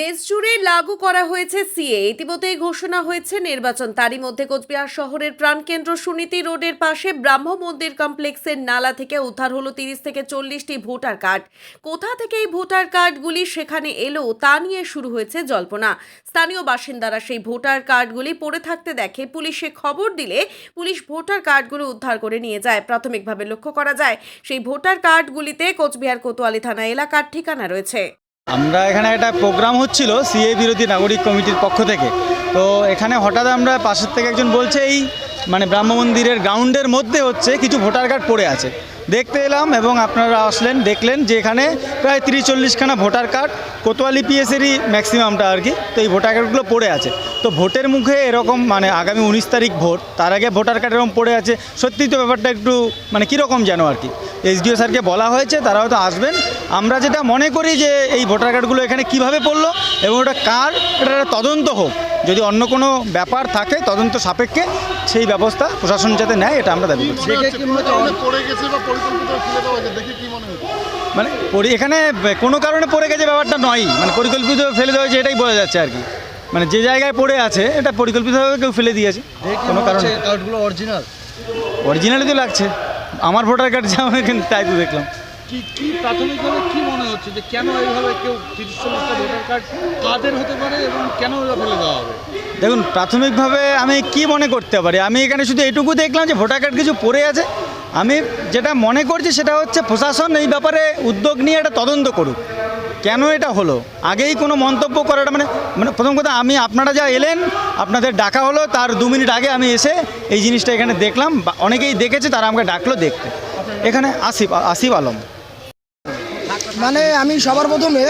দেশ জুড়ে লাগু করা হয়েছে সিএ। ইতিমধ্যেই ঘোষণা হয়েছে নির্বাচন। তারই মধ্যে কোচবিহার শহরের প্রাণকেন্দ্র সুনীতি রোডের পাশে ব্রাহ্ম মন্দির কমপ্লেক্সের নালা থেকে উদ্ধার হলো তিরিশ থেকে চল্লিশটি ভোটার কার্ড। কোথা থেকে এই ভোটার কার্ডগুলি সেখানে এলো তা নিয়ে শুরু হয়েছে জল্পনা। স্থানীয় বাসিন্দারা সেই ভোটার কার্ডগুলি পড়ে থাকতে দেখে পুলিশে খবর দিলে পুলিশ ভোটার কার্ডগুলো উদ্ধার করে নিয়ে যায়। প্রাথমিকভাবে লক্ষ্য করা যায়, সেই ভোটার কার্ডগুলিতে কোচবিহার কোতোয়ালি থানা এলাকার ঠিকানা রয়েছে। আমরা এখানে একটা প্রোগ্রাম হচ্ছিল সিএ বিরোধী নাগরিক কমিটির পক্ষ থেকে। তো এখানে হঠাৎ আমরা পাশের থেকে একজন বলছে, এই মানে ব্রাহ্ম মন্দিরের গ্রাউন্ডের মধ্যে হচ্ছে কিছু ভোটার কার্ড পড়ে আছে। দেখতে এলাম এবং আপনারা আসলেন, দেখলেন যে এখানে প্রায় তিরিশ চল্লিশখানা ভোটার কার্ড, কোতোয়ালি পিএসেরই ম্যাক্সিমামটা আর কি, তো এই ভোটার কার্ডগুলো পড়ে আছে। তো ভোটের মুখে এরকম মানে আগামী উনিশ তারিখ ভোট, তার আগে ভোটার কার্ড এরকম পড়ে আছে, সত্যিই তো ব্যাপারটা একটু মানে কীরকম যেন আর কি। এসডিও স্যারকে বলা হয়েছে, তারা হয়তো আসবেন। আমরা যেটা মনে করি যে এই ভোটার কার্ডগুলো এখানে কীভাবে পড়ল এবং ওটা কার, এটা তদন্ত হোক। যদি অন্য কোনো ব্যাপার থাকে তদন্ত সাপেক্ষে সেই ব্যবস্থা প্রশাসন যাতে নেয় এটা আমরা দাবি করছি। মনে এখানে কোনো কারণে পড়ে গেছে ব্যাপারটা নয় মানে পরিকল্পিত ফেলে দেওয়া হয়েছে এটাই বোঝা যাচ্ছে আর কি। মানে যে জায়গায় পড়ে আছে এটা পরিকল্পিতভাবে কেউ ফেলে দিয়েছে। কোনো কারণে। কার্ডগুলো অরিজিনাল অরিজিনালি তো লাগছে। আমার ভোটার কার্ড যেমন এখানে তাই তো দেখলাম। কি কি প্রাথমিকভাবে কি হচ্ছে যে কেন এইভাবে কেউ তিরিশ ভোটার কার্ড কাদের হতে পারে এবং কেন ওরা ফেলে দেওয়া হবে? দেখুন, প্রাথমিকভাবে আমি কি মনে করতে পারি? আমি এখানে শুধু এটুকু দেখলাম যে ভোটার কার্ড কিছু পড়ে আছে। আমি যেটা মনে করছি সেটা হচ্ছে প্রশাসন এই ব্যাপারে উদ্যোগ নিয়ে এটা তদন্ত করুক। কেন এটা হলো? আগেই কোনো মন্তব্য করাটা মানে মানে প্রথম কথা, আমি আপনারা যা এলেন, আপনাদের ডাকা হলো, তার দু মিনিট আগে আমি এসে এই জিনিসটা এখানে দেখলাম। অনেকেই দেখেছে, তারা আমাকে ডাকলো দেখতে। এখানে আসিফ আসিফ আলম। মানে আমি সবার প্রথমে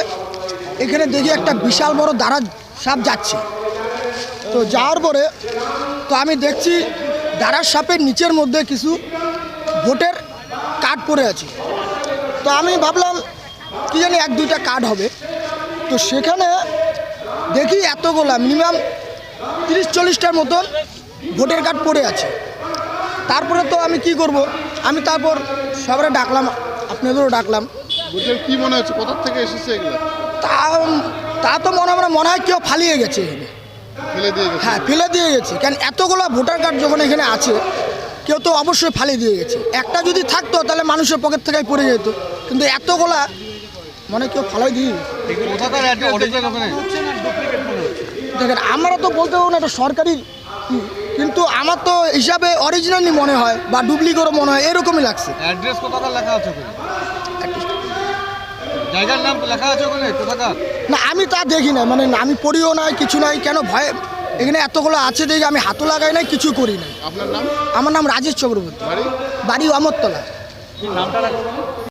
এখানে দেখি একটা বিশাল বড় দাঁড়া সাপ যাচ্ছে। তো যাওয়ার পরে তো আমি দেখছি দাঁড়ার সাপের নিচের মধ্যে কিছু ভোটের কার্ড পড়ে আছে। তো আমি ভাবলাম, কি জানি এক দুইটা কার্ড হবে। তো সেখানে দেখি এতগুলা মিনিমাম তিরিশ চল্লিশটার মতন ভোটের কার্ড পড়ে আছে। তারপরে তো আমি কি করব? আমি তারপর সবারে ডাকলাম, আপনাদেরও ডাকলাম। বলছে কি মনে হচ্ছে? কোথা থেকে এসেছে এগুলো? তা তা তো মনে হয় মনে হয় কেউ ফালিয়ে গেছে। এখানে ফেলে দিয়ে গেছে? হ্যাঁ ফেলে দিয়ে গেছে। কারণ এতগুলো ভোটার কার্ড যখন এখানে আছে কেউ তো অবশ্যই ফালিয়ে দিয়ে গেছে। একটা যদি থাকতো তাহলে মানুষের পকেট থেকেই পড়ে যেত। কিন্তু এতগুলা মানে কেউ ফালাই দিয়ে দেখেন আমরা তো বলতে পারব না এটা সরকারি। কিন্তু আমার তো হিসাবে অরিজিনালি মনে হয় বা ডুপ্লিকেটও মনে হয় এরকমই লাগছে। অ্যাড্রেস কোথাকার লেখা আছে ওখানে? জায়গার নাম লেখা আছে ওখানে? কোথাকার না আমি তা দেখি না মানে আমি পড়িও নাই কিছু নাই কেন ভয়ে? এখানে এতগুলো আছে দেখি আমি হাতও লাগাই নাই কিছু করি না আপনার নাম? আমার নাম রাজেশ চক্রবর্তী। বাড়ি? অমরতলা। নামটা